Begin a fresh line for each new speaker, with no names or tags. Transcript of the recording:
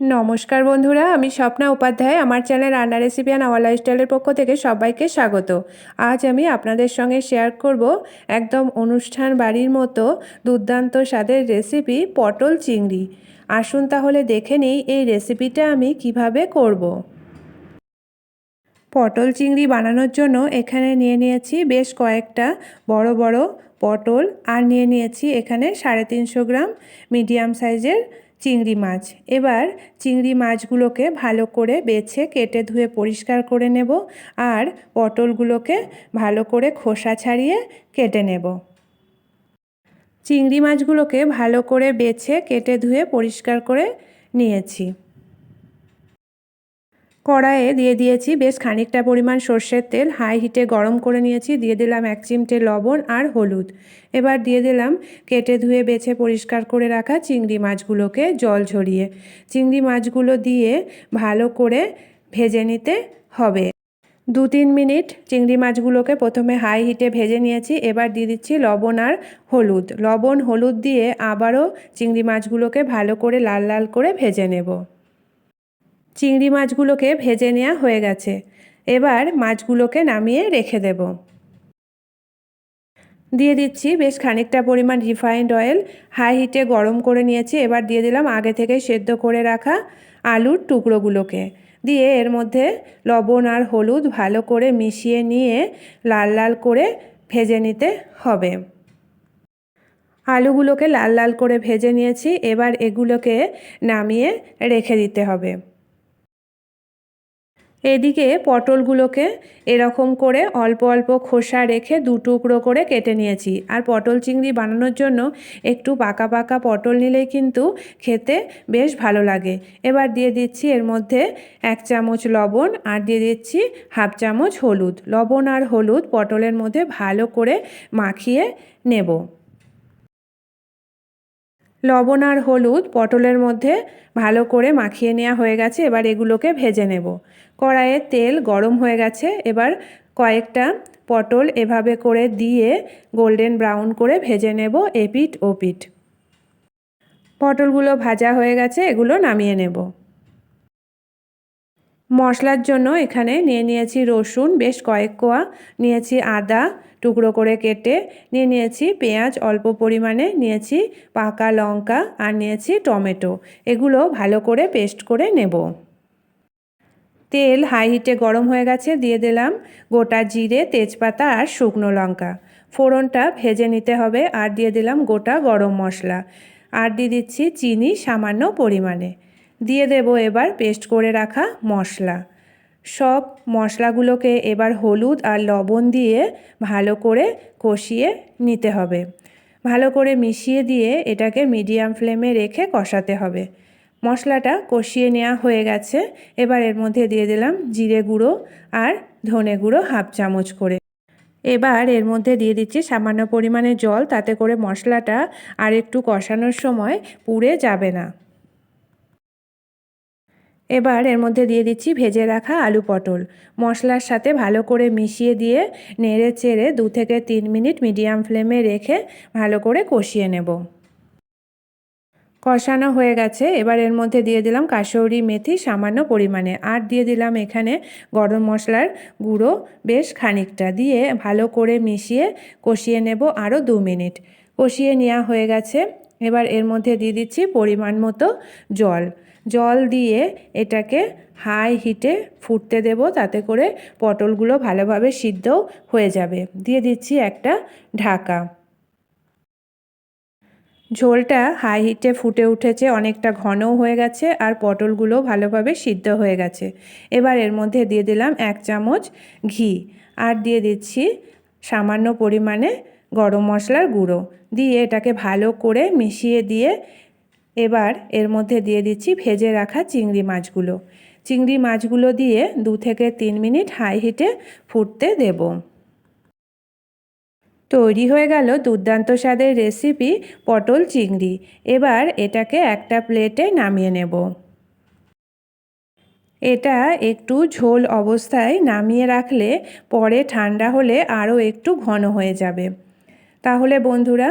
নমস্কার বন্ধুরা, আমি স্বপ্না উপাধ্যায়। আমার চ্যানেল রান্না রেসিপি অ্যান্ড আওয়ার লাইফস্টাইলের পক্ষ থেকে সবাইকে স্বাগত। আজ আমি আপনাদের সঙ্গে শেয়ার করব একদম অনুষ্ঠান বাড়ির মতো দুর্দান্ত স্বাদের রেসিপি পটল চিংড়ি। আসুন তাহলে দেখে নিই এই রেসিপিটা আমি কীভাবে করব। পটল চিংড়ি বানানোর জন্য এখানে নিয়ে নিয়েছি বেশ কয়েকটা বড় বড় পটল আর নিয়ে নিয়েছি এখানে সাড়ে তিনশো গ্রাম মিডিয়াম সাইজের চিংড়ি মাছ। এবার চিংড়ি মাছগুলোকে ভালো করে বেছে, কেটে, ধুয়ে পরিষ্কার করে নেব আর পটলগুলোকে ভালো করে খোসা ছাড়িয়ে কেটে নেব। চিংড়ি মাছগুলোকে ভালো করে বেছে, কেটে, ধুয়ে পরিষ্কার করে নিয়েছি। কড়াইয়ে দিয়ে দিয়েছি বেশ খানিকটা পরিমাণ সর্ষের তেল। হাই হিটে গরম করে নিয়েছি। দিয়ে দিলাম এক চিমটে লবণ আর হলুদ। এবার দিয়ে দিলাম কেটে ধুয়ে বেছে পরিষ্কার করে রাখা চিংড়ি মাছগুলোকে জল ঝরিয়ে। চিংড়ি মাছগুলো দিয়ে ভালো করে ভেজে নিতে হবে। দু তিন মিনিট চিংড়ি মাছগুলোকে প্রথমে হাই হিটে ভেজে নিয়েছি। এবার দিয়ে দিচ্ছি লবণ আর হলুদ। লবণ, হলুদ দিয়ে আবারও চিংড়ি মাছগুলোকে ভালো করে লাল লাল করে ভেজে নেব। চিংড়ি মাছগুলোকে ভেজে নেওয়া হয়ে গেছে। এবার মাছগুলোকে নামিয়ে রেখে দেব। দিয়ে দিচ্ছি বেশ খানিকটা পরিমাণ রিফাইন্ড অয়েল। হাই হিটে গরম করে নিয়েছি, এবার দিয়ে দিলাম আগে থেকে সেদ্ধ করে রাখা আলুর টুকরোগুলোকে। দিয়ে এর মধ্যে লবণ আর হলুদ ভালো করে মিশিয়ে নিয়ে লাল লাল করে ভেজে নিতে হবে। আলুগুলোকে লাল লাল করে ভেজে নিয়েছি, এবার এগুলোকে নামিয়ে রেখে দিতে হবে। এদিকে পটলগুলোকে এরকম করে অল্প অল্প খোসা রেখে দু টুকরো করে কেটে নিয়েছি। আর পটল চিংড়ি বানানোর জন্য একটু পাকা পাকা পটল নিলেই কিন্তু খেতে বেশ ভালো লাগে। এবার দিয়ে দিচ্ছি এর মধ্যে এক চামচ লবণ আর দিয়ে দিচ্ছি হাফ চামচ হলুদ। লবণ আর হলুদ পটলের মধ্যে ভালো করে মাখিয়ে নেব। লবণ আর হলুদ পটলের মধ্যে ভালো করে মাখিয়ে নেওয়া হয়ে গেছে, এবার এগুলোকে ভেজে নেব। কড়াইয়ে তেল গরম হয়ে গেছে, এবার কয়েকটা পটল এভাবে করে দিয়ে গোল্ডেন ব্রাউন করে ভেজে নেব এপিট ওপিট পটলগুলো ভাজা হয়ে গেছে, এগুলো নামিয়ে নেব। মশলার জন্য এখানে নিয়ে নিয়েছি রসুন, বেশ কয়েক কোয়া নিয়েছি আদা টুকরো করে কেটে নিয়ে নিয়েছি পেঁয়াজ, অল্প পরিমাণে নিয়েছি পাকা লঙ্কা আর নিয়েছি টমেটো। এগুলো ভালো করে পেস্ট করে নেব। তেল হাই হিটে গরম হয়ে গেছে, দিয়ে দিলাম গোটা জিরে, তেজপাতা আর শুকনো লঙ্কা। ফোড়নটা ভেজে নিতে হবে আর দিয়ে দিলাম গোটা গরম মশলা। আর দিয়ে দিচ্ছি চিনি সামান্য পরিমাণে। দিয়ে দেব এবার পেস্ট করে রাখা মশলা। সব মশলাগুলোকে এবার হলুদ আর লবণ দিয়ে ভালো করে কষিয়ে নিতে হবে। ভালো করে মিশিয়ে দিয়ে এটাকে মিডিয়াম ফ্লেমে রেখে কষাতে হবে। মশলাটা কষিয়ে নেওয়া হয়ে গেছে। এবার এর মধ্যে দিয়ে দিলাম জিরে গুঁড়ো আর ধনে গুঁড়ো হাফ চামচ করে। এবার এর মধ্যে দিয়ে দিচ্ছি সামান্য পরিমাণে জল। তাতে করে মশলাটা আর একটু কষানোর সময় পুড়ে যাবে না। এবার এর মধ্যে দিয়ে দিচ্ছি ভেজে রাখা আলু পটল। মশলার সাথে ভালো করে মিশিয়ে দিয়ে নেড়ে চেড়ে দু থেকে তিন মিনিট মিডিয়াম ফ্লেমে রেখে ভালো করে কষিয়ে নেব। কষানো হয়ে গেছে। এবার এর মধ্যে দিয়ে দিলাম কাশৌরি মেথি সামান্য পরিমাণে। আর দিয়ে দিলাম এখানে গরম মশলার গুঁড়ো বেশ খানিকটা। দিয়ে ভালো করে মিশিয়ে কষিয়ে নেব আরও দু মিনিট। কষিয়ে নেওয়া হয়ে গেছে। এবার এর মধ্যে দিয়ে দিচ্ছি পরিমাণ মতো জল। জল দিয়ে এটাকে হাই হিটে ফুটতে দেব। তাতে করে পটলগুলো ভালোভাবে সিদ্ধ হয়ে যাবে। দিয়ে দিচ্ছি একটা ঢাকা। ঝোলটা হাই হিটে ফুটে উঠেছে, অনেকটা ঘনও হয়ে গেছে আর পটলগুলো ভালোভাবে সিদ্ধ হয়ে গেছে। এবার এর মধ্যে দিয়ে দিলাম এক চামচ ঘি আর দিয়ে দিচ্ছি সামান্য পরিমাণে গরম মশলার গুঁড়ো। দিয়ে এটাকে ভালো করে মিশিয়ে দিয়ে এবার এর মধ্যে দিয়ে দিচ্ছি ভেজে রাখা চিংড়ি মাছগুলো। চিংড়ি মাছগুলো দিয়ে দু থেকে তিন মিনিট হাই হিটে ফুটতে দেব। তৈরি হয়ে গেল দুর্দান্ত স্বাদের রেসিপি পটল চিংড়ি। এবার এটাকে একটা প্লেটে নামিয়ে নেব। এটা একটু ঝোল অবস্থায় নামিয়ে রাখলে পরে ঠান্ডা হলে আরও একটু ঘন হয়ে যাবে। তাহলে বন্ধুরা